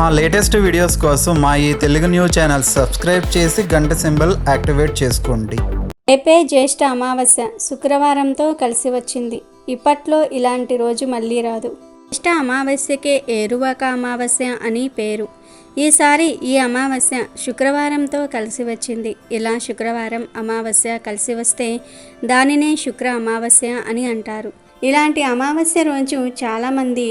మా latest videos కోసం మా ఈ తెలుగు న్యూస్ ఛానల్ సబ్స్క్రైబ్ చేసి గంట సింబల్ యాక్టివేట్ చేసుకోండి. రేపే జ్యేష్ఠ అమావాస్య శుక్రవారంతో కలిసి వచ్చింది. ఇప్పట్లో ఇలాంటి రోజు మళ్ళీ రాదు. జ్యేష్ఠ అమావాస్యకే ఏరువాక అమావాస్య అని పేరు. ఈసారి ఈ అమావాస్య శుక్రవారంతో కలిసి వచ్చింది. ఇలా శుక్రవారం అమావాస్య కలిసి వస్తే దానినే శుక్ర అమావాస్య అని అంటారు. ఇలాంటి అమావాస్య రోజు చాలామంది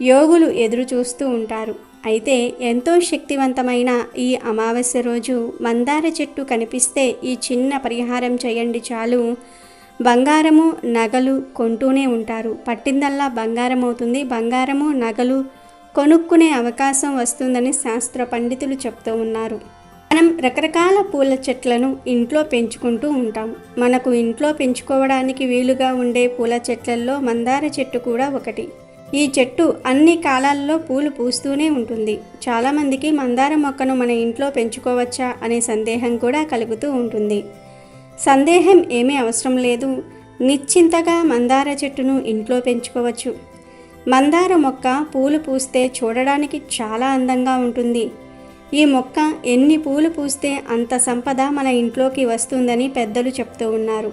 యోగులు ఎదురు చూస్తూ ఉంటారు. అయితే ఎంతో శక్తివంతమైన ఈ అమావాస్య రోజు మందార చెట్టు కనిపిస్తే ఈ చిన్న పరిహారం చేయండి చాలు. బంగారము నగలు కొంటూనే ఉంటారు. పట్టిందల్లా బంగారం అవుతుంది బంగారము నగలు కొనుక్కునే అవకాశం వస్తుందని శాస్త్ర పండితులు చెప్తూ ఉన్నారు. మనం రకరకాల పూల చెట్లను ఇంట్లో పెంచుకుంటూ ఉంటాం. మనకు ఇంట్లో పెంచుకోవడానికి వీలుగా ఉండే పూల చెట్లల్లో మందార చెట్టు కూడా ఒకటి. ఈ చెట్టు అన్ని కాలాల్లో పూలు పూస్తూనే ఉంటుంది. చాలామందికి మందార మొక్కను మన ఇంట్లో పెంచుకోవచ్చా అనే సందేహం కూడా కలుగుతూ ఉంటుంది. సందేహం ఏమీ అవసరం లేదు. నిశ్చింతగా మందార చెట్టును ఇంట్లో పెంచుకోవచ్చు. మందార మొక్క పూలు పూస్తే చూడడానికి చాలా అందంగా ఉంటుంది. ఈ మొక్క ఎన్ని పూలు పూస్తే అంత సంపద మన ఇంట్లోకి వస్తుందని పెద్దలు చెప్తూ ఉన్నారు.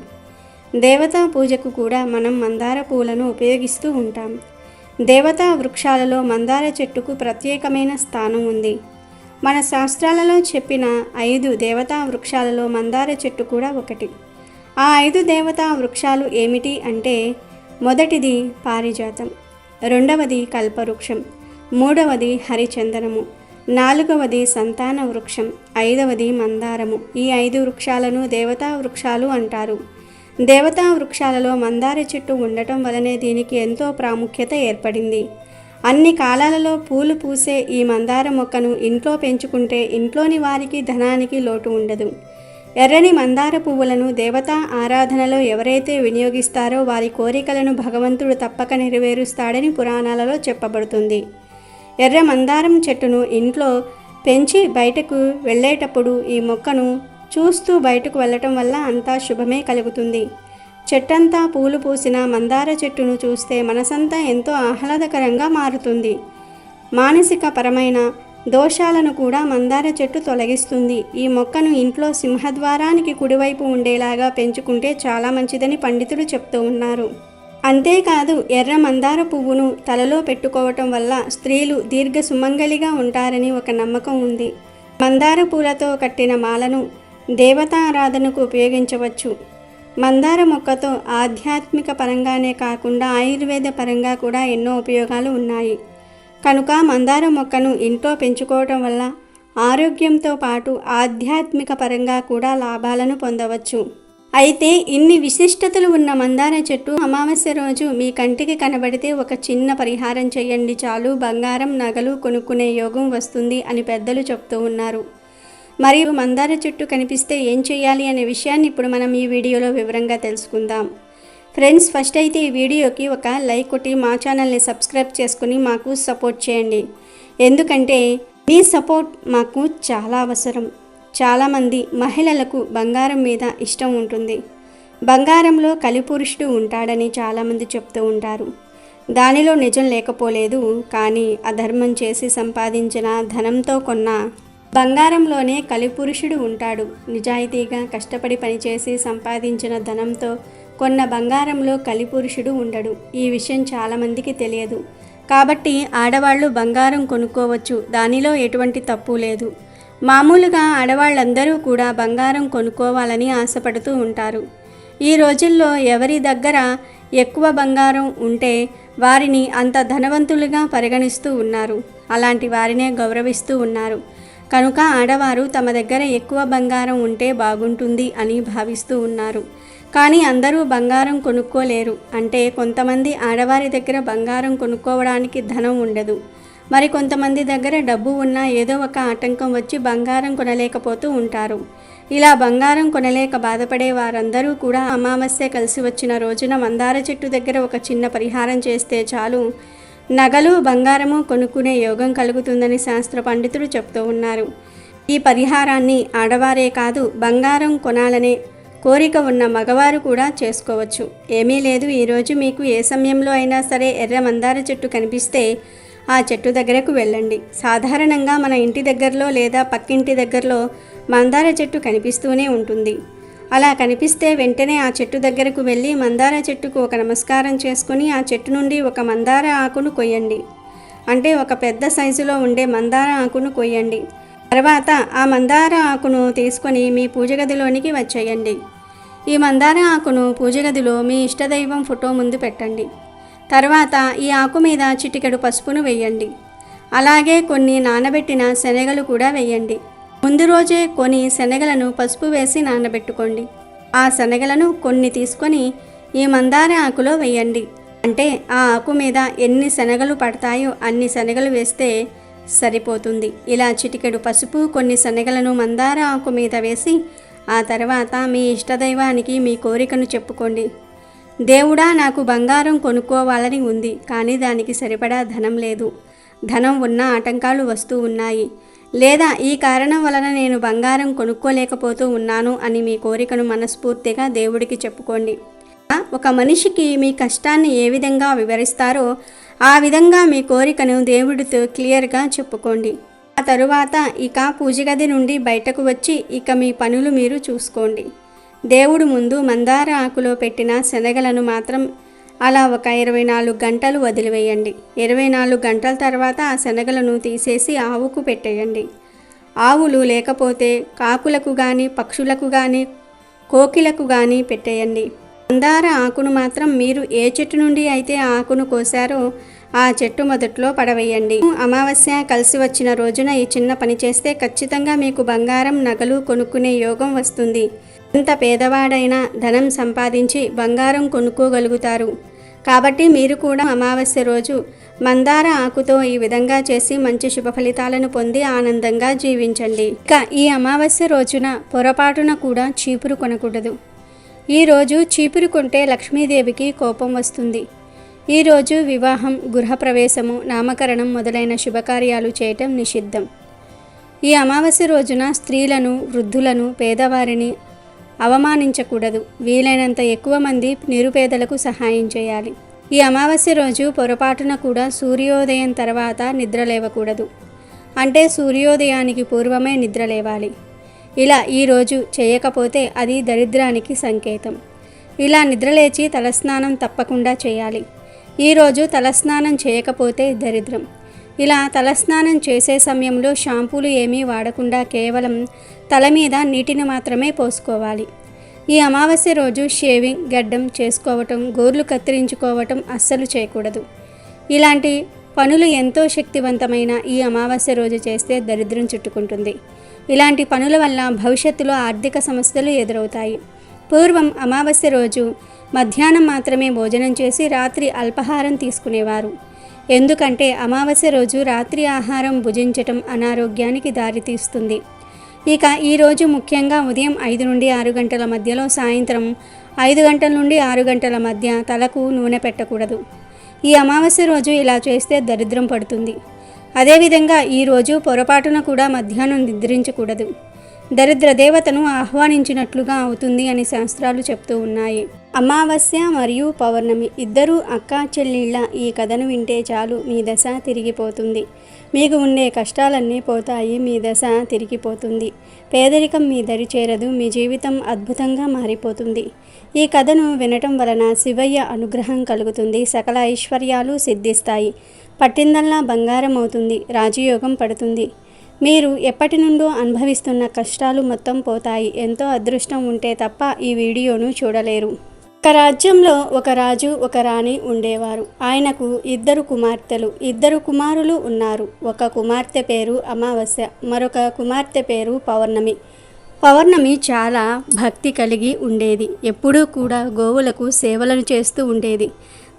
దేవతా పూజకు కూడా మనం మందార పూలను ఉపయోగిస్తూ ఉంటాం. దేవతా వృక్షాలలో మందార చెట్టుకు ప్రత్యేకమైన స్థానం ఉంది. మన శాస్త్రాలలో చెప్పిన ఐదు దేవతా వృక్షాలలో మందార చెట్టు కూడా ఒకటి. ఆ ఐదు దేవతా వృక్షాలు ఏమిటి అంటే మొదటిది పారిజాతం రెండవది కల్పవృక్షం మూడవది హరిచందనము నాలుగవది సంతాన వృక్షం ఐదవది మందారము. ఈ ఐదు వృక్షాలను దేవతా వృక్షాలు అంటారు. దేవతా వృక్షాలలో మందార చెట్టు ఉండటం వలనే దీనికి ఎంతో ప్రాముఖ్యత ఏర్పడింది. అన్ని కాలాలలో పూలు పూసే ఈ మందార మొక్కను ఇంట్లో పెంచుకుంటే ఇంట్లోని వారికి ధనానికి లోటు ఉండదు. ఎర్రని మందార పువ్వులను దేవతా ఆరాధనలో ఎవరైతే వినియోగిస్తారో వారి కోరికలను భగవంతుడు తప్పక నెరవేరుస్తాడని పురాణాలలో చెప్పబడుతుంది. ఎర్ర మందారం చెట్టును ఇంట్లో పెంచి బయటకు వెళ్ళేటప్పుడు ఈ మొక్కను చూస్తూ బయటకు వెళ్ళటం వల్ల అంతా శుభమే కలుగుతుంది. చెట్టంతా పూలు పూసిన మందార చెట్టును చూస్తే మనసంతా ఎంతో ఆహ్లాదకరంగా మారుతుంది. మానసిక పరమైన దోషాలను కూడా మందార చెట్టు తొలగిస్తుంది. ఈ మొక్కను ఇంట్లో సింహద్వారానికి కుడివైపు ఉండేలాగా పెంచుకుంటే చాలా మంచిదని పండితులు చెప్తూ ఉన్నారు. అంతేకాదు ఎర్ర మందార పువ్వును తలలో పెట్టుకోవటం వల్ల స్త్రీలు దీర్ఘ సుమంగలిగా ఉంటారని ఒక నమ్మకం ఉంది. మందార పూలతో కట్టిన మాలను దేవతారాధనకు ఉపయోగించవచ్చు. మందార మొక్కతో ఆధ్యాత్మిక పరంగానే కాకుండా ఆయుర్వేద పరంగా కూడా ఎన్నో ఉపయోగాలు ఉన్నాయి. కనుక మందార మొక్కను ఇంట్లో పెంచుకోవటం వల్ల ఆరోగ్యంతో పాటు ఆధ్యాత్మిక పరంగా కూడా లాభాలను పొందవచ్చు. అయితే ఇన్ని విశిష్టతలు ఉన్న మందార చెట్టు అమావాస్య రోజు మీ కంటికి కనబడితే ఒక చిన్న పరిహారం చేయండి. చాలు బంగారం నగలు కొనుక్కునే యోగం వస్తుంది అని పెద్దలు చెప్తూ ఉన్నారు. మరియు మందార చెట్టు కనిపిస్తే ఏం చేయాలి అనే విషయాన్ని ఇప్పుడు మనం ఈ వీడియోలో వివరంగా తెలుసుకుందాం. ఫ్రెండ్స్ ఫస్ట్ అయితే ఈ వీడియోకి ఒక లైక్ కొట్టి మా ఛానల్ని సబ్స్క్రైబ్ చేసుకుని మాకు సపోర్ట్ చేయండి. ఎందుకంటే మీ సపోర్ట్ మాకు చాలా అవసరం. చాలామంది మహిళలకు బంగారం మీద ఇష్టం ఉంటుంది. బంగారంలో కలిపురుషుడు ఉంటాడని చాలామంది చెప్తూ ఉంటారు. దానిలో నిజం లేకపోలేదు కానీ అధర్మం చేసి సంపాదించిన ధనంతో కొన్న బంగారంలోనే కలిపురుషుడు ఉంటాడు. నిజాయితీగా కష్టపడి పనిచేసి సంపాదించిన ధనంతో కొన్న బంగారంలో కలిపురుషుడు ఉండడు. ఈ విషయం చాలామందికి తెలియదు. కాబట్టి ఆడవాళ్ళు బంగారం కొనుక్కోవచ్చు. దానిలో ఎటువంటి తప్పు లేదు. మామూలుగా ఆడవాళ్ళందరూ కూడా బంగారం కొనుక్కోవాలని ఆశపడుతూ ఉంటారు. ఈ రోజుల్లో ఎవరి దగ్గర ఎక్కువ బంగారం ఉంటే వారిని అంత ధనవంతులుగా పరిగణిస్తూ ఉన్నారు. అలాంటి వారినే గౌరవిస్తూ ఉన్నారు. కనుక ఆడవారు తమ దగ్గర ఎక్కువ బంగారం ఉంటే బాగుంటుంది అని భావిస్తూ ఉన్నారు. కానీ అందరూ బంగారం కొనుక్కోలేరు. అంటే కొంతమంది ఆడవారి దగ్గర బంగారం కొనుక్కోవడానికి ధనం ఉండదు. మరి కొంతమంది దగ్గర డబ్బు ఉన్నా ఏదో ఒక ఆటంకం వచ్చి బంగారం కొనలేకపోతూ ఉంటారు. ఇలా బంగారం కొనలేక బాధపడే వారందరూ కూడా అమావాస్య కలిసి వచ్చిన రోజున మందార చెట్టు దగ్గర ఒక చిన్న పరిహారం చేస్తే చాలు. నగలు బంగారము కొనుక్కునే యోగం కలుగుతుందని శాస్త్ర పండితులు చెప్తూ ఉన్నారు. ఈ పరిహారాన్ని ఆడవారే కాదు బంగారం కొనాలనే కోరిక ఉన్న మగవారు కూడా చేసుకోవచ్చు. ఏమీ లేదు ఈరోజు మీకు ఏ సమయంలో అయినా సరే ఎర్ర మందార చెట్టు కనిపిస్తే ఆ చెట్టు దగ్గరకు వెళ్ళండి. సాధారణంగా మన ఇంటి దగ్గరలో లేదా పక్కింటి దగ్గరలో మందార చెట్టు కనిపిస్తూనే ఉంటుంది. అలా కనిపిస్తే వెంటనే ఆ చెట్టు దగ్గరకు వెళ్ళి మందార చెట్టుకు ఒక నమస్కారం చేసుకుని ఆ చెట్టు నుండి ఒక మందార ఆకును కొయ్యండి. అంటే ఒక పెద్ద సైజులో ఉండే మందార ఆకును కొయ్యండి. తర్వాత ఆ మందార ఆకును తీసుకొని మీ పూజ గదిలోనికి వచ్చేయండి. ఈ మందార ఆకును పూజ గదిలో మీ ఇష్టదైవం ఫోటో ముందు పెట్టండి. తర్వాత ఈ ఆకు మీద చిటికెడు పసుపును వేయండి. అలాగే కొన్ని నానబెట్టిన శనగలు కూడా వేయండి. ముందు రోజే కొన్ని శనగలను పసుపు వేసి నానబెట్టుకోండి. ఆ శనగలను కొన్ని తీసుకొని ఈ మందార ఆకులో వేయండి. అంటే ఆ ఆకు మీద ఎన్ని శనగలు పడతాయో అన్ని శనగలు వేస్తే సరిపోతుంది. ఇలా చిటికెడు పసుపు కొన్ని శనగలను మందార ఆకు మీద వేసి ఆ తర్వాత మీ ఇష్టదైవానికి మీ కోరికను చెప్పుకోండి. దేవుడా నాకు బంగారం కొనుక్కోవాలని ఉంది కానీ దానికి సరిపడా ధనం లేదు. ధనం ఉన్న ఆటంకాలు వస్తూ ఉన్నాయి. లేదా ఈ కారణం వలన నేను బంగారం కొనుక్కోలేకపోతూ ఉన్నాను అని మీ కోరికను మనస్ఫూర్తిగా దేవుడికి చెప్పుకోండి. ఒక మనిషికి మీ కష్టాన్ని ఏ విధంగా వివరిస్తారో ఆ విధంగా మీ కోరికను దేవుడితో క్లియర్గా చెప్పుకోండి. ఆ తరువాత ఇక పూజగది నుండి బయటకు వచ్చి ఇక మీ పనులు మీరు చూసుకోండి. దేవుడు ముందు మందార ఆకులో పెట్టిన శనగలను మాత్రం అలా ఒక ఇరవై నాలుగు గంటలు వదిలివేయండి. ఇరవై నాలుగు గంటల తర్వాత ఆ శనగలను తీసేసి ఆవుకు పెట్టేయండి. ఆవులు లేకపోతే కాకులకు కానీ పక్షులకు కానీ కోకిలకు కానీ పెట్టేయండి. మందార ఆకును మాత్రం మీరు ఏ చెట్టు నుండి అయితే ఆకును కోసారో ఆ చెట్టు మొదట్లో పడవేయండి. అమావాస్య కలిసి వచ్చిన రోజున ఈ చిన్న పని చేస్తే ఖచ్చితంగా మీకు బంగారం నగలు కొనుక్కునే యోగం వస్తుంది. ఎంత పేదవాడైనా ధనం సంపాదించి బంగారం కొనుక్కోగలుగుతారు. కాబట్టి మీరు కూడా అమావాస్య రోజు మందార ఆకుతో ఈ విధంగా చేసి మంచి శుభ ఫలితాలను పొంది ఆనందంగా జీవించండి. ఇక ఈ అమావాస్య రోజున పొరపాటున కూడా చీపురు కొనకూడదు. ఈరోజు చీపురు కొంటే లక్ష్మీదేవికి కోపం వస్తుంది. ఈరోజు వివాహం గృహప్రవేశము నామకరణం మొదలైన శుభకార్యాలు చేయటం నిషిద్ధం. ఈ అమావాస్య రోజున స్త్రీలను వృద్ధులను పేదవారిని అవమానించకూడదు. వీలైనంత ఎక్కువ మంది నిరుపేదలకు సహాయం చేయాలి. ఈ అమావాస్య రోజు పొరపాటున కూడా సూర్యోదయం తర్వాత నిద్ర లేవకూడదు. అంటే సూర్యోదయానికి పూర్వమే నిద్ర లేవాలి. ఇలా ఈరోజు చేయకపోతే అది దరిద్రానికి సంకేతం. ఇలా నిద్రలేచి తలస్నానం తప్పకుండా చేయాలి. ఈరోజు తలస్నానం చేయకపోతే దరిద్రం. ఇలా తలస్నానం చేసే సమయంలో షాంపూలు ఏమీ వాడకుండా కేవలం తల మీద నీటిని మాత్రమే పోసుకోవాలి. ఈ అమావాస్య రోజు షేవింగ్ గడ్డం చేసుకోవటం గోర్లు కత్తిరించుకోవటం అస్సలు చేయకూడదు. ఇలాంటి పనులు ఎంతో శక్తివంతమైన ఈ అమావాస్య రోజు చేస్తే దరిద్రం చుట్టుకుంటుంది. ఇలాంటి పనుల వల్ల భవిష్యత్తులో ఆర్థిక సమస్యలు ఎదురవుతాయి. పూర్వం అమావాస్య రోజు మధ్యాహ్నం మాత్రమే భోజనం చేసి రాత్రి అల్పాహారం తీసుకునేవారు. ఎందుకంటే అమావాస్య రోజు రాత్రి ఆహారం భుజించటం అనారోగ్యానికి దారితీస్తుంది. ఇక ఈరోజు ముఖ్యంగా ఉదయం ఐదు నుండి ఆరు గంటల మధ్యలో సాయంత్రం ఐదు గంటల నుండి ఆరు గంటల మధ్య తలకు నూనె పెట్టకూడదు. ఈ అమావాస్య రోజు ఇలా చేస్తే దరిద్రం పడుతుంది. అదేవిధంగా ఈరోజు పొరపాటున కూడా మధ్యాహ్నం నిద్రించకూడదు. దరిద్ర దేవతను ఆహ్వానించినట్లుగా అవుతుంది అని శాస్త్రాలు చెప్తూ ఉన్నాయి. అమావాస్య మరియు పౌర్ణమి ఇద్దరూ అక్కా చెల్లిళ్ళ ఈ కథను వింటే చాలు మీ దశ తిరిగిపోతుంది. మీకు ఉండే కష్టాలన్నీ పోతాయి మీ దశ తిరిగిపోతుంది. పేదరికం మీ దరి చేరదు మీ జీవితం అద్భుతంగా మారిపోతుంది. ఈ కథను వినటం వలన శివయ్య అనుగ్రహం కలుగుతుంది సకల ఐశ్వర్యాలు సిద్ధిస్తాయి. పట్టిందల్లా బంగారం అవుతుంది రాజయోగం పడుతుంది. మీరు ఎప్పటి నుండో అనుభవిస్తున్న కష్టాలు మొత్తం పోతాయి ఎంతో అదృష్టం ఉంటే తప్ప ఈ వీడియోను చూడలేరు. ఒక రాజ్యంలో ఒక రాజు ఒక రాణి ఉండేవారు. ఆయనకు ఇద్దరు కుమార్తెలు ఇద్దరు కుమారులు ఉన్నారు. ఒక కుమార్తె పేరు అమావాస్య మరొక కుమార్తె పేరు పౌర్ణమి. పౌర్ణమి చాలా భక్తి కలిగి ఉండేది. ఎప్పుడూ కూడా గోవులకు సేవలను చేస్తూ ఉండేది.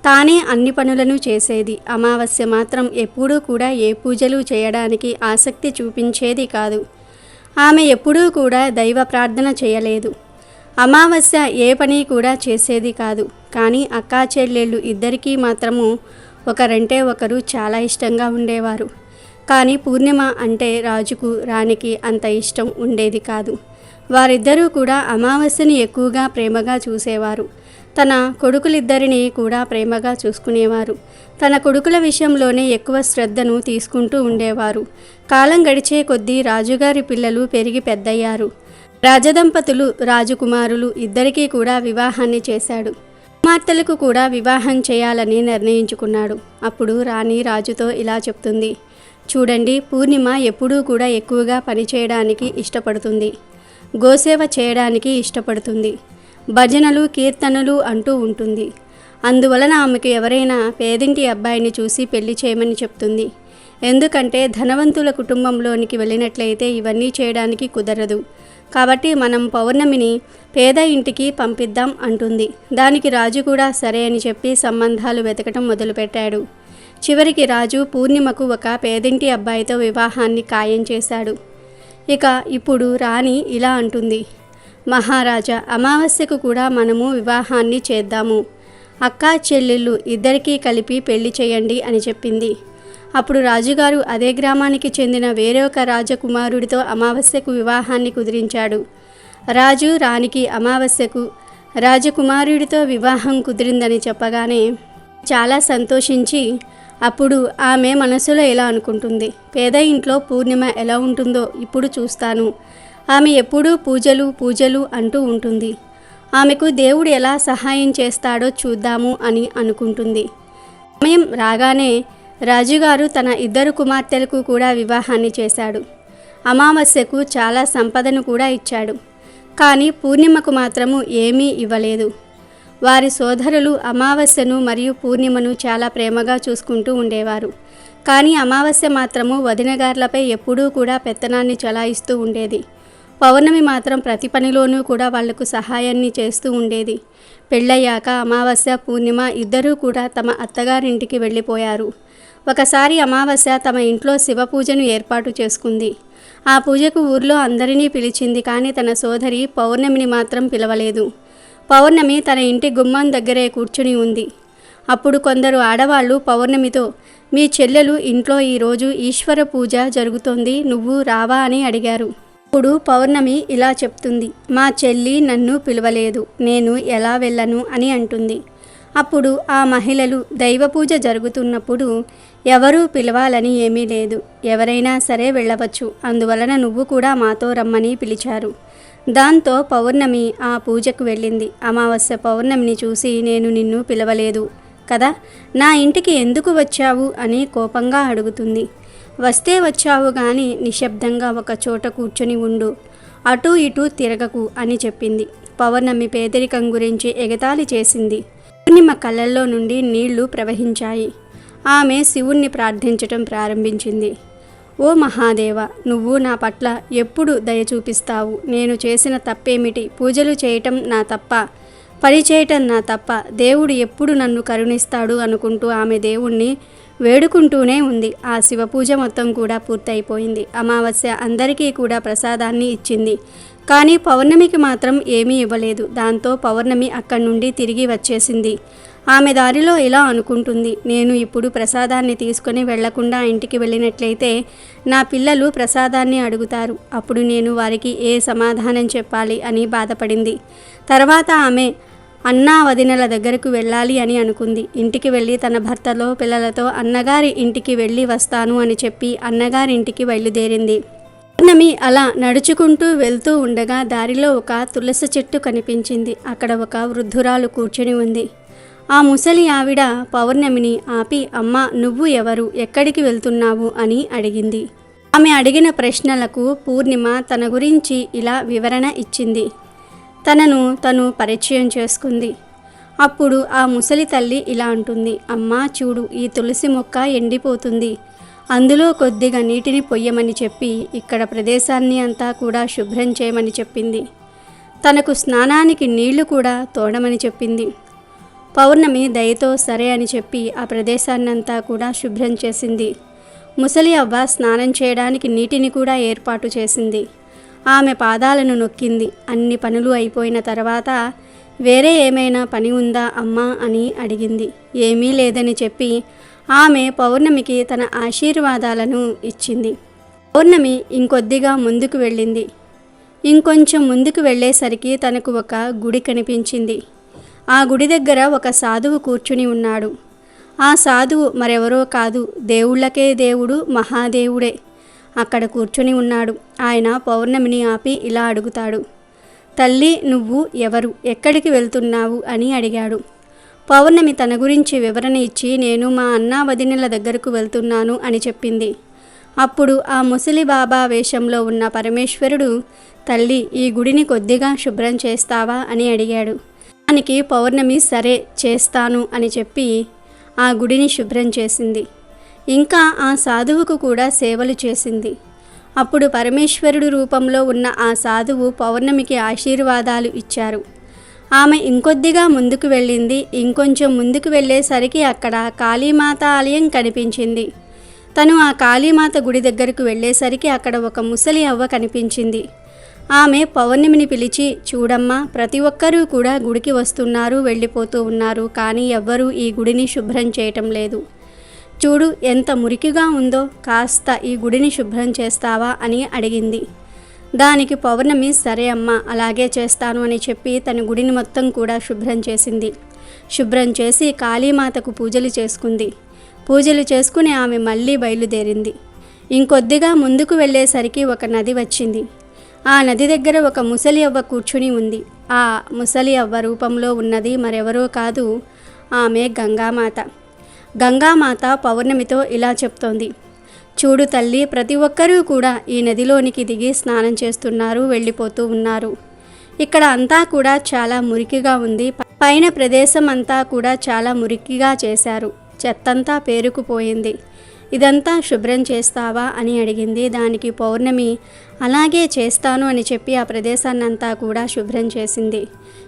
తానే అన్ని పనులను చేసేది. అమావాస్య మాత్రం ఎప్పుడూ కూడా ఏ పూజలు చేయడానికి ఆసక్తి చూపించేది కాదు. ఆమె ఎప్పుడూ కూడా దైవ ప్రార్థన చేయలేదు. అమావాస్య ఏ పని కూడా చేసేది కాదు. కానీ అక్కా చెల్లెళ్ళు ఇద్దరికీ మాత్రము ఒకరంటే ఒకరు చాలా ఇష్టంగా ఉండేవారు. కానీ పూర్ణిమ అంటే రాజుకు రాణికి అంత ఇష్టం ఉండేది కాదు. వారిద్దరూ కూడా అమావాస్యని ఎక్కువగా ప్రేమగా చూసేవారు. తన కొడుకులిద్దరిని కూడా ప్రేమగా చూసుకునేవారు. తన కొడుకుల విషయంలోనే ఎక్కువ శ్రద్ధను తీసుకుంటూ ఉండేవారు. కాలం గడిచే కొద్దీ రాజుగారి పిల్లలు పెరిగి పెద్దయ్యారు. రాజదంపతులు రాజకుమారులు ఇద్దరికీ కూడా వివాహాన్ని చేశాడు. కుమార్తెలకు కూడా వివాహం చేయాలని నిర్ణయించుకున్నాడు. అప్పుడు రాణి రాజుతో ఇలా చెప్తుంది. చూడండి పూర్ణిమ ఎప్పుడూ కూడా ఎక్కువగా పనిచేయడానికి ఇష్టపడుతుంది. గోసేవ చేయడానికి ఇష్టపడుతుంది. భజనలు కీర్తనలు అంటూ ఉంటుంది. అందువలన ఆమెకు ఎవరైనా పేదింటి అబ్బాయిని చూసి పెళ్ళి చేయమని చెప్తుంది. ఎందుకంటే ధనవంతుల కుటుంబంలోనికి వెళ్ళినట్లయితే ఇవన్నీ చేయడానికి కుదరదు. కాబట్టి మనం పౌర్ణమిని పేద ఇంటికి పంపిద్దాం అంటుంది. దానికి రాజు కూడా సరే అని చెప్పి సంబంధాలు వెతకటం మొదలుపెట్టాడు. చివరికి రాజు పూర్ణిమకు ఒక పేదింటి అబ్బాయితో వివాహాన్ని ఖాయం చేశాడు. ఇక ఇప్పుడు రాణి ఇలా అంటుంది. మహారాజా అమావాస్యకు కూడా మనము వివాహాన్ని చేద్దాము. అక్క చెల్లెళ్ళు ఇద్దరికీ కలిపి పెళ్ళి చేయండి అని చెప్పింది. అప్పుడు రాజుగారు అదే గ్రామానికి చెందిన వేరే ఒక రాజకుమారుడితో అమావాస్యకు వివాహాన్ని కుదిరించాడు. రాజు రాణికి అమావాస్యకు రాజకుమారుడితో వివాహం కుదిరిందని చెప్పగానే చాలా సంతోషించి అప్పుడు ఆమె మనసులో ఎలా అనుకుంటుంది పేద ఇంట్లో పూర్ణిమ ఎలా ఉంటుందో ఇప్పుడు చూస్తాను. ఆమె ఎప్పుడూ పూజలు పూజలు అంటూ ఉంటుంది. ఆమెకు దేవుడు ఎలా సహాయం చేస్తాడో చూద్దాము అని అనుకుంటుంది. సమయం రాగానే రాజుగారు తన ఇద్దరు కుమార్తెలకు కూడా వివాహాన్ని చేశాడు. అమావాస్యకు చాలా సంపదను కూడా ఇచ్చాడు. కానీ పూర్ణిమకు మాత్రము ఏమీ ఇవ్వలేదు. వారి సోదరులు అమావాస్యను మరియు పూర్ణిమను చాలా ప్రేమగా చూసుకుంటూ ఉండేవారు. కానీ అమావాస్య మాత్రము వదినగార్లపై ఎప్పుడూ కూడా పెత్తనాన్ని చలాయిస్తూ ఉండేది. పౌర్ణమి మాత్రం ప్రతి పనిలోనూ కూడా వాళ్ళకు సహాయాన్ని చేస్తూ ఉండేది. పెళ్ళయ్యాక అమావాస్య పూర్ణిమ ఇద్దరూ కూడా తమ అత్తగారింటికి వెళ్ళిపోయారు. ఒకసారి అమావాస్య తమ ఇంట్లో శివ పూజను ఏర్పాటు చేసుకుంది. ఆ పూజకు ఊర్లో అందరినీ పిలిచింది కానీ తన సోదరి పౌర్ణమిని మాత్రం పిలవలేదు. పౌర్ణమి తన ఇంటి గుమ్మం దగ్గరే కూర్చుని ఉంది. అప్పుడు కొందరు ఆడవాళ్ళు పౌర్ణమితో మీ చెల్లెలు ఇంట్లో ఈరోజు ఈశ్వర పూజ జరుగుతోంది నువ్వు రావా అని అడిగారు. అప్పుడు పౌర్ణమి ఇలా చెప్తుంది మా చెల్లి నన్ను పిలవలేదు నేను ఎలా వెళ్ళను అని అంటుంది. అప్పుడు ఆ మహిళలు దైవ పూజ జరుగుతున్నప్పుడు ఎవరూ పిలవాలని ఏమీ లేదు. ఎవరైనా సరే వెళ్ళవచ్చు. అందువలన నువ్వు కూడా మాతో రమ్మని పిలిచారు. దాంతో పౌర్ణమి ఆ పూజకు వెళ్ళింది. అమావాస్య పౌర్ణమిని చూసి నేను నిన్ను పిలవలేదు. కదా? నా ఇంటికి ఎందుకు వచ్చావు? అని కోపంగా అడుగుతుంది. వస్తే వచ్చావు గాని నిశ్శబ్దంగా ఒక చోట కూర్చొని ఉండు. అటూ ఇటూ తిరగకు అని చెప్పింది. పౌర్ణమి పేదరికం గురించి ఎగతాళి చేసింది. పూర్ణిమ కళ్ళల్లో నుండి నీళ్ళు ప్రవహించాయి. ఆమె శివుణ్ణి ప్రార్థించటం ప్రారంభించింది. ఓ మహాదేవ నువ్వు నా పట్ల ఎప్పుడు దయ చూపిస్తావు? నేను చేసిన తప్పేమిటి? పూజలు చేయటం నా తప్ప పని చేయటం నా తప్ప దేవుడు ఎప్పుడు నన్ను కరుణిస్తాడు? అనుకుంటూ ఆమె దేవుణ్ణి వేడుకుంటూనే ఉంది. ఆ శివ పూజ మొత్తం కూడా పూర్తయిపోయింది. అమావాస్య అందరికీ కూడా ప్రసాదాన్ని ఇచ్చింది. కానీ పౌర్ణమికి మాత్రం ఏమీ ఇవ్వలేదు. దాంతో పౌర్ణమి అక్కడి నుండి తిరిగి వచ్చేసింది. ఆమె దారిలో ఇలా అనుకుంటుంది. నేను ఇప్పుడు ప్రసాదాన్ని తీసుకొని వెళ్ళకుండా ఇంటికి వెళ్ళినట్లయితే నా పిల్లలు ప్రసాదాన్ని అడుగుతారు. అప్పుడు నేను వారికి ఏ సమాధానం చెప్పాలి అని బాధపడింది. తర్వాత ఆమె అన్నా వదినల దగ్గరకు వెళ్ళాలి అని అనుకుంది. ఇంటికి వెళ్ళి తన భర్తలో పిల్లలతో అన్నగారి ఇంటికి వెళ్ళి వస్తాను అని చెప్పి అన్నగారి ఇంటికి బయలుదేరింది. పౌర్ణమి అలా నడుచుకుంటూ వెళ్తూ ఉండగా దారిలో ఒక తులసి చెట్టు కనిపించింది. అక్కడ ఒక వృద్ధురాలు కూర్చొని ఉంది. ఆ ముసలి ఆవిడ పౌర్ణమిని ఆపి అమ్మ నువ్వు ఎవరు? ఎక్కడికి వెళ్తున్నావు? అని అడిగింది. ఆమె అడిగిన ప్రశ్నలకు పూర్ణిమ తన గురించి ఇలా వివరణ ఇచ్చింది. తనను తను పరిచయం చేసుకుంది. అప్పుడు ఆ ముసలి తల్లి ఇలా అంటుంది అమ్మా చూడు ఈ తులసి మొక్క ఎండిపోతుంది. అందులో కొద్దిగా నీటిని పొయ్యమని చెప్పి ఇక్కడ ప్రదేశాన్ని అంతా కూడా శుభ్రం చేయమని చెప్పింది. తనకు స్నానానికి నీళ్ళు కూడా తోడమని చెప్పింది. పౌర్ణమి దయతో సరే అని చెప్పి ఆ ప్రదేశాన్నంతా కూడా శుభ్రం చేసింది. ముసలి అవ్వ స్నానం చేయడానికి నీటిని కూడా ఏర్పాటు చేసింది. ఆమె పాదాలను నొక్కింది. అన్ని పనులు అయిపోయిన తర్వాత వేరే ఏమైనా పని ఉందా అమ్మా అని అడిగింది. ఏమీ లేదని చెప్పి ఆమె పౌర్ణమికి తన ఆశీర్వాదాలను ఇచ్చింది. పౌర్ణమి ఇంకొద్దిగా ముందుకు వెళ్ళింది. ఇంకొంచెం ముందుకు వెళ్ళేసరికి తనకు ఒక గుడి కనిపించింది. ఆ గుడి దగ్గర ఒక సాధువు కూర్చుని ఉన్నాడు. ఆ సాధువు మరెవరో కాదు దేవుళ్ళకే దేవుడు మహాదేవుడే. అక్కడ కూర్చుని ఉన్నాడు. ఆయన పౌర్ణమిని ఆపి ఇలా అడుగుతాడు తల్లి నువ్వు ఎవరు? ఎక్కడికి వెళ్తున్నావు? అని అడిగాడు. పౌర్ణమి తన గురించి వివరణ ఇచ్చి నేను మా అన్నా వదినల దగ్గరకు వెళ్తున్నాను అని చెప్పింది. అప్పుడు ఆ ముసలి బాబా వేషంలో ఉన్న పరమేశ్వరుడు తల్లి ఈ గుడిని కొద్దిగా శుభ్రం చేస్తావా? అని అడిగాడు. దానికి పౌర్ణమి సరే చేస్తాను అని చెప్పి ఆ గుడిని శుభ్రం చేసింది. ఇంకా ఆ సాధువుకు కూడా సేవలు చేసింది. అప్పుడు పరమేశ్వరుడు రూపంలో ఉన్న ఆ సాధువు పౌర్ణమికి ఆశీర్వాదాలు ఇచ్చారు. ఆమె ఇంకొద్దిగా ముందుకు వెళ్ళింది. ఇంకొంచెం ముందుకు వెళ్ళేసరికి అక్కడ కాళీమాత ఆలయం కనిపించింది. తను ఆ కాళీమాత గుడి దగ్గరకు వెళ్ళేసరికి అక్కడ ఒక ముసలి అవ్వ కనిపించింది. ఆమె పౌర్ణమిని పిలిచి చూడమ్మా ప్రతి ఒక్కరూ కూడా గుడికి వస్తున్నారు వెళ్ళిపోతూ ఉన్నారు కానీ ఎవ్వరూ ఈ గుడిని శుభ్రం చేయటం లేదు. చూడు ఎంత మురికిగా ఉందో కాస్త ఈ గుడిని శుభ్రం చేస్తావా? అని అడిగింది. దానికి పౌర్ణమి సరే అమ్మా అలాగే చేస్తాను అని చెప్పి తన గుడిని మొత్తం కూడా శుభ్రం చేసింది. శుభ్రం చేసి కాళీమాతకు పూజలు చేసుకుంది. పూజలు చేసుకుని ఆమె మళ్ళీ బయలుదేరింది. ఇంకొద్దిగా ముందుకు వెళ్ళేసరికి ఒక నది వచ్చింది. ఆ నది దగ్గర ఒక ముసలి అవ్వ కూర్చుని ఉంది. ఆ ముసలి అవ్వ రూపంలో ఉన్నది మరెవరో కాదు ఆమె గంగామాత. గంగామాత పౌర్ణమితో ఇలా చెప్తోంది. చూడు తల్లి ప్రతి ఒక్కరూ కూడా ఈ నదిలోనికి దిగి స్నానం చేస్తున్నారు వెళ్ళిపోతూ ఉన్నారు. ఇక్కడ అంతా కూడా చాలా మురికిగా ఉంది. పైన ప్రదేశం అంతా కూడా చాలా మురికిగా చేశారు. చెత్తంతా పేరుకుపోయింది. ఇదంతా శుభ్రం చేస్తావా అని అడిగింది. దానికి పౌర్ణమి అలాగే చేస్తాను అని చెప్పి ఆ ప్రదేశాన్నంతా కూడా శుభ్రం చేసింది.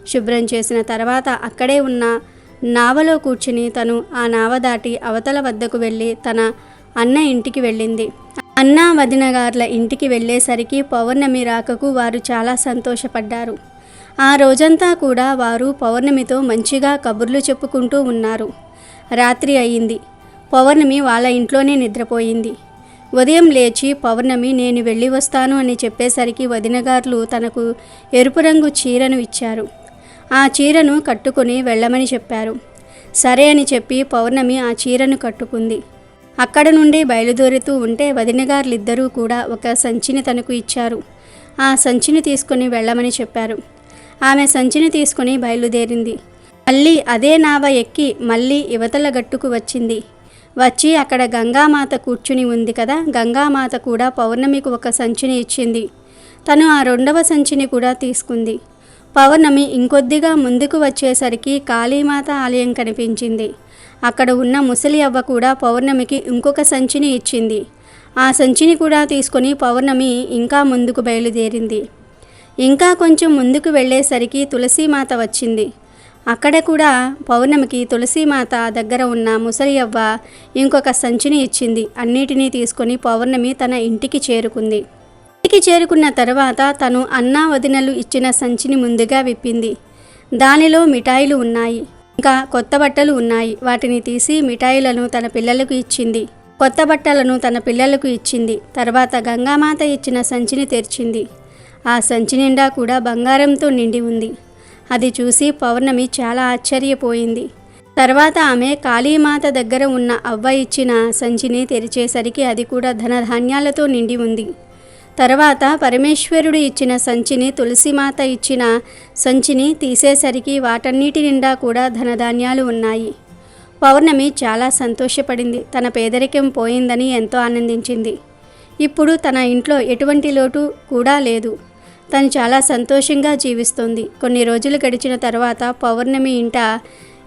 శుభ్రం చేసిన తర్వాత అక్కడే ఉన్న నావలో కూర్చుని తను ఆ నావ దాటి అవతల వద్దకు వెళ్ళి తన అన్న ఇంటికి వెళ్ళింది. అన్న వదినగార్ల ఇంటికి వెళ్ళేసరికి పౌర్ణమి రాకకు వారు చాలా సంతోషపడ్డారు. ఆ రోజంతా కూడా వారు పౌర్ణమితో మంచిగా కబుర్లు చెప్పుకుంటూ ఉన్నారు. రాత్రి అయింది. పౌర్ణమి వాళ్ళ ఇంట్లోనే నిద్రపోయింది. ఉదయం లేచి పౌర్ణమి నేను వెళ్ళి వస్తాను అని చెప్పేసరికి వదినగారులు తనకు ఎరుపు రంగు చీరను ఇచ్చారు. ఆ చీరను కట్టుకొని వెళ్ళమని చెప్పారు. సరే అని చెప్పి పౌర్ణమి ఆ చీరను కట్టుకుంది. అక్కడ నుండి బయలుదేరుతూ ఉంటే వదినగారులిద్దరూ కూడా ఒక సంచిని తనకు ఇచ్చారు. ఆ సంచిని తీసుకొని వెళ్ళమని చెప్పారు. ఆమె సంచిని తీసుకొని బయలుదేరింది. మళ్ళీ అదే నావ ఎక్కి మళ్ళీ యువతల గట్టుకు వచ్చింది. వచ్చి అక్కడ గంగామాత కూర్చుని ఉంది కదా గంగామాత కూడా పౌర్ణమికి ఒక సంచిని ఇచ్చింది. తను ఆ రెండవ సంచిని కూడా తీసుకుంది. పౌర్ణమి ఇంకొద్దిగా ముందుకు వచ్చేసరికి కాళీమాత ఆలయం కనిపించింది. అక్కడ ఉన్న ముసలి అవ్వ కూడా పౌర్ణమికి ఇంకొక సంచిని ఇచ్చింది. ఆ సంచిని కూడా తీసుకొని పౌర్ణమి ఇంకా ముందుకు బయలుదేరింది. ఇంకా కొంచెం ముందుకు వెళ్ళేసరికి తులసీమాత వచ్చింది. అక్కడ కూడా పౌర్ణమికి తులసీమాత దగ్గర ఉన్న ముసలి అవ్వ ఇంకొక సంచిని ఇచ్చింది. అన్నిటినీ తీసుకొని పౌర్ణమి తన ఇంటికి చేరుకుంది. ఇంటికి చేరుకున్న తర్వాత తను అన్నా వదినలు ఇచ్చిన సంచిని ముందుగా విప్పింది. దానిలో మిఠాయిలు ఉన్నాయి. ఇంకా కొత్త బట్టలు ఉన్నాయి. వాటిని తీసి మిఠాయిలను తన పిల్లలకు ఇచ్చింది. కొత్త బట్టలను తన పిల్లలకు ఇచ్చింది. తర్వాత గంగామాత ఇచ్చిన సంచిని తెరిచింది. ఆ సంచి నిండా కూడా బంగారంతో నిండి ఉంది. అది చూసి పౌర్ణమి చాలా ఆశ్చర్యపోయింది. తర్వాత ఆమె కాళీమాత దగ్గర ఉన్న అవ్వ ఇచ్చిన సంచిని తెరిచేసరికి అది కూడా ధనధాన్యాలతో నిండి ఉంది. తర్వాత పరమేశ్వరుడు ఇచ్చిన సంచిని తులసిమాత ఇచ్చిన సంచిని తీసేసరికి వాటన్నిటి నిండా కూడా ధనధాన్యాలు ఉన్నాయి. పౌర్ణమి చాలా సంతోషపడింది. తన పేదరికం పోయిందని ఎంతో ఆనందించింది. ఇప్పుడు తన ఇంట్లో ఎటువంటి లోటు కూడా లేదు. తను చాలా సంతోషంగా జీవిస్తుంది. కొన్ని రోజులు గడిచిన తర్వాత పౌర్ణమి ఇంట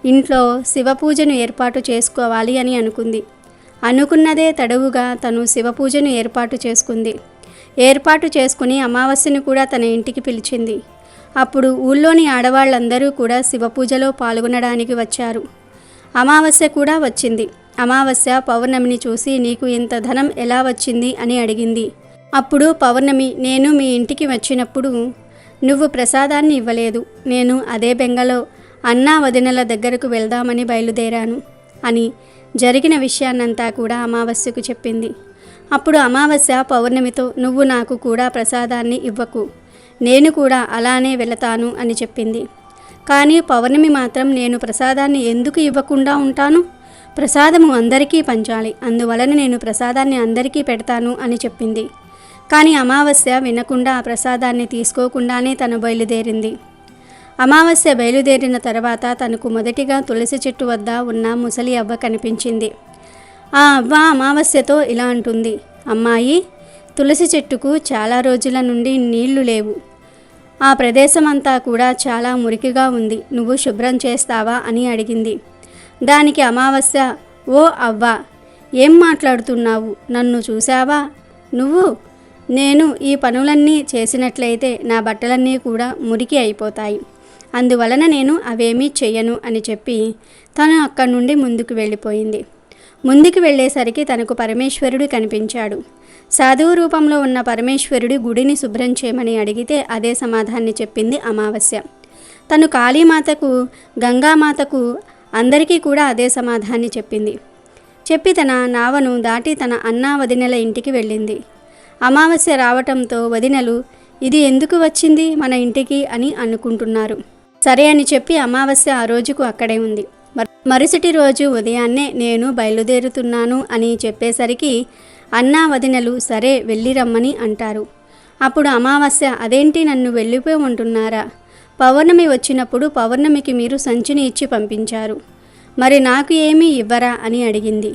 ఇంట్లో శివపూజను ఏర్పాటు చేసుకోవాలి అని అనుకుంది. అనుకున్నదే తడవుగా తను శివపూజను ఏర్పాటు చేసుకుంది. ఏర్పాటు చేసుకుని అమావాస్యను కూడా తన ఇంటికి పిలిచింది. అప్పుడు ఊళ్ళోని ఆడవాళ్ళందరూ కూడా శివపూజలో పాల్గొనడానికి వచ్చారు. అమావాస్య కూడా వచ్చింది. అమావాస్య పౌర్ణమిని చూసి నీకు ఇంత ధనం ఎలా వచ్చింది అని అడిగింది. అప్పుడు పౌర్ణమి నేను మీ ఇంటికి వచ్చినప్పుడు నువ్వు ప్రసాదాన్ని ఇవ్వలేదు. నేను అదే బెంగలో అన్నా వదినల దగ్గరకు వెళ్దామని బయలుదేరాను అని జరిగిన విషయాన్నంతా కూడా అమావాస్యకు చెప్పింది. అప్పుడు అమావాస్య పౌర్ణమితో నువ్వు నాకు కూడా ప్రసాదాన్ని ఇవ్వకు. నేను కూడా అలానే వెళతాను అని చెప్పింది. కానీ పౌర్ణమి మాత్రం నేను ప్రసాదాన్ని ఎందుకు ఇవ్వకుండా ఉంటాను? ప్రసాదము అందరికీ పంచాలి. అందువలన నేను ప్రసాదాన్ని అందరికీ పెడతాను అని చెప్పింది. కానీ అమావాస్య వినకుండా ఆ ప్రసాదాన్ని తీసుకోకుండానే తను బయలుదేరింది. అమావాస్య బయలుదేరిన తర్వాత తనకు మొదటిగా తులసి చెట్టు వద్ద ఉన్న ముసలి అవ్వ కనిపించింది. ఆ అవ్వ అమావాస్యతో ఇలా అంటుంది అమ్మాయి తులసి చెట్టుకు చాలా రోజుల నుండి నీళ్ళు లేవు. ఆ ప్రదేశం అంతా కూడా చాలా మురికిగా ఉంది. నువ్వు శుభ్రం చేస్తావా? అని అడిగింది. దానికి అమావాస్య ఓ అవ్వ ఏం మాట్లాడుతున్నావు? నన్ను చూసావా నువ్వు నేను ఈ పనులన్నీ చేసినట్లయితే నా బట్టలన్నీ కూడా మురికి అయిపోతాయి. అందువలన నేను అవేమీ చెయ్యను అని చెప్పి తను అక్కడి నుండి ముందుకు వెళ్ళిపోయింది. ముందుకు వెళ్ళేసరికి తనకు పరమేశ్వరుడు కనిపించాడు. సాధువు రూపంలో ఉన్న పరమేశ్వరుడు గుడిని శుభ్రం చేయమని అడిగితే అదే సమాధాన్ని చెప్పింది అమావాస్య. తను కాళీమాతకు గంగామాతకు అందరికీ కూడా అదే సమాధాన్ని చెప్పింది. చెప్పి తన నావను దాటి తన అన్నా వదినల ఇంటికి వెళ్ళింది. అమావాస్య రావటంతో వదినలు ఇది ఎందుకు వచ్చింది మన ఇంటికి? అని అనుకుంటున్నారు. సరే అని చెప్పి అమావాస్య ఆ రోజుకు అక్కడే ఉంది. మరుసటి రోజు ఉదయాన్నే నేను బయలుదేరుతున్నాను అని చెప్పేసరికి అన్నా వదినలు సరే వెళ్ళి రమ్మని అంటారు. అప్పుడు అమావాస్య అదేంటి నన్ను వెళ్ళిపోయి ఉంటున్నారా? పౌర్ణమి వచ్చినప్పుడు పౌర్ణమికి మీరు సంచిని ఇచ్చి పంపించారు. మరి నాకు ఏమీ ఇవ్వరా? అని అడిగింది.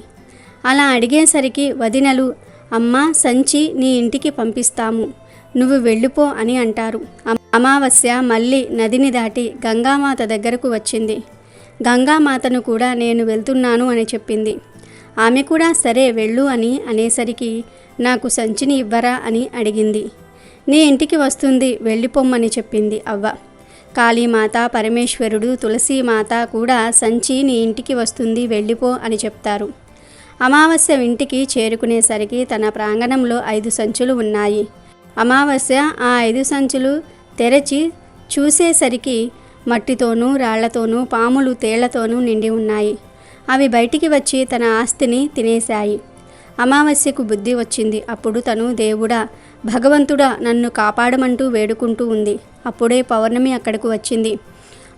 అలా అడిగేసరికి వదినలు అమ్మా సంచి నీ ఇంటికి పంపిస్తాము. నువ్వు వెళ్ళిపో అని అంటారు. అమావాస్య మళ్ళీ నదిని దాటి గంగామాత దగ్గరకు వచ్చింది. గంగామాతను కూడా నేను వెళ్తున్నాను అని చెప్పింది. ఆమె కూడా సరే వెళ్ళు అని అనేసరికి నాకు సంచిని ఇవ్వరా అని అడిగింది. నీ ఇంటికి వస్తుంది వెళ్ళిపోమ్మని చెప్పింది అవ్వ. కాళీమాత పరమేశ్వరుడు తులసీమాత కూడా సంచి నీ ఇంటికి వస్తుంది వెళ్ళిపో అని చెప్తారు. అమావాస్య ఇంటికి చేరుకునేసరికి తన ప్రాంగణంలో ఐదు సంచులు ఉన్నాయి. అమావాస్య ఆ ఐదు సంచులు తెరచి చూసేసరికి మట్టితోనూ రాళ్ళతోనూ పాములు తేళ్ళతోనూ నిండి ఉన్నాయి. అవి బయటికి వచ్చి తన ఆస్తిని తినేశాయి. అమావాస్యకు బుద్ధి వచ్చింది. అప్పుడు తను దేవుడా భగవంతుడా నన్ను కాపాడమంటూ వేడుకుంటూ ఉంది. అప్పుడే పౌర్ణమి అక్కడకు వచ్చింది.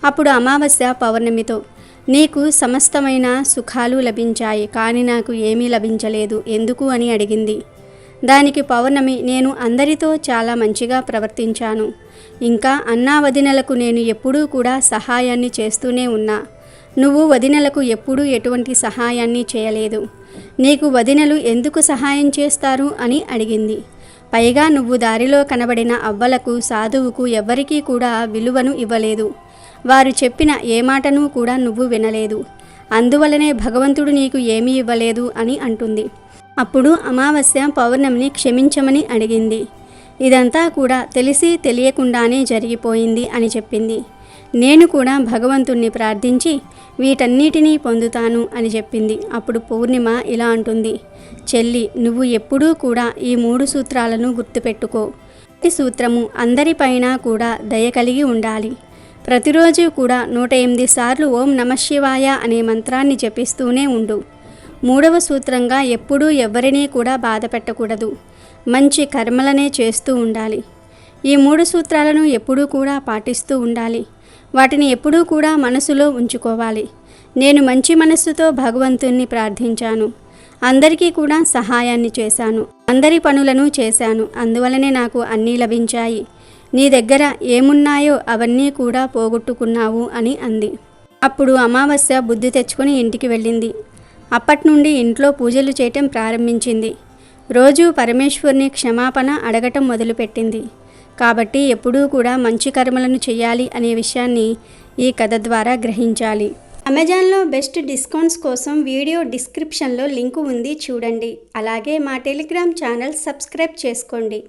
అప్పుడు అమావాస్య పౌర్ణమితో నీకు సమస్తమైన సుఖాలు లభించాయి కానీ నాకు ఏమీ లభించలేదు. ఎందుకు అని అడిగింది. దానికి పౌర్ణమి నేను అందరితో చాలా మంచిగా ప్రవర్తించాను. ఇంకా అన్నా వదినలకు నేను ఎప్పుడూ కూడా సహాయాన్ని చేస్తూనే ఉన్నా. నువ్వు వదినలకు ఎప్పుడూ ఎటువంటి సహాయాన్ని చేయలేదు. నీకు వదినలు ఎందుకు సహాయం చేస్తారు అని అడిగింది. పైగా నువ్వు దారిలో కనబడిన అవ్వలకు సాధువుకు ఎవ్వరికీ కూడా విలువను ఇవ్వలేదు. వారు చెప్పిన ఏ మాటను కూడా నువ్వు వినలేదు. అందువలనే భగవంతుడు నీకు ఏమీ ఇవ్వలేదు అని అంటుంది. అప్పుడు అమావాస్య పౌర్ణమిని క్షమించమని అడిగింది. ఇదంతా కూడా తెలిసి తెలియకుండానే జరిగిపోయింది అని చెప్పింది. నేను కూడా భగవంతుణ్ణి ప్రార్థించి వీటన్నిటినీ పొందుతాను అని చెప్పింది. అప్పుడు పూర్ణిమ ఇలా అంటుంది. చెల్లి నువ్వు ఎప్పుడూ కూడా ఈ మూడు సూత్రాలను గుర్తుపెట్టుకో. ఈ సూత్రము అందరిపైన కూడా దయ కలిగి ఉండాలి. ప్రతిరోజు కూడా నూట ఎనిమిది సార్లు ఓం నమశివాయ అనే మంత్రాన్ని జపిస్తూనే ఉండు. మూడవ సూత్రంగా ఎప్పుడూ ఎవరినీ కూడా బాధ పెట్టకూడదు. మంచి కర్మలనే చేస్తూ ఉండాలి. ఈ మూడు సూత్రాలను ఎప్పుడూ కూడా పాటిస్తూ ఉండాలి. వాటిని ఎప్పుడూ కూడా మనసులో ఉంచుకోవాలి. నేను మంచి మనస్సుతో భగవంతుణ్ణి ప్రార్థించాను. అందరికీ కూడా సహాయాన్ని చేశాను. అందరి పనులను చేశాను. అందువలనే నాకు అన్నీ లభించాయి. నీ దగ్గర ఏమున్నాయో అవన్నీ కూడా పోగొట్టుకున్నావు అని అంది. అప్పుడు అమావాస్య బుద్ధి తెచ్చుకుని ఇంటికి వెళ్ళింది. అప్పటి నుండి ఇంట్లో పూజలు చేయటం ప్రారంభించింది. రోజు పరమేశ్వరుని క్షమాపణ అడగటం మొదలుపెట్టింది. కాబట్టి ఎప్పుడూ కూడా మంచి కర్మలను చేయాలి అనే విషయాన్ని ఈ కథ ద్వారా గ్రహించాలి. అమెజాన్లో బెస్ట్ డిస్కౌంట్స్ కోసం వీడియో డిస్క్రిప్షన్లో లింకు ఉంది చూడండి. అలాగే మా టెలిగ్రామ్ ఛానల్ సబ్స్క్రైబ్ చేసుకోండి.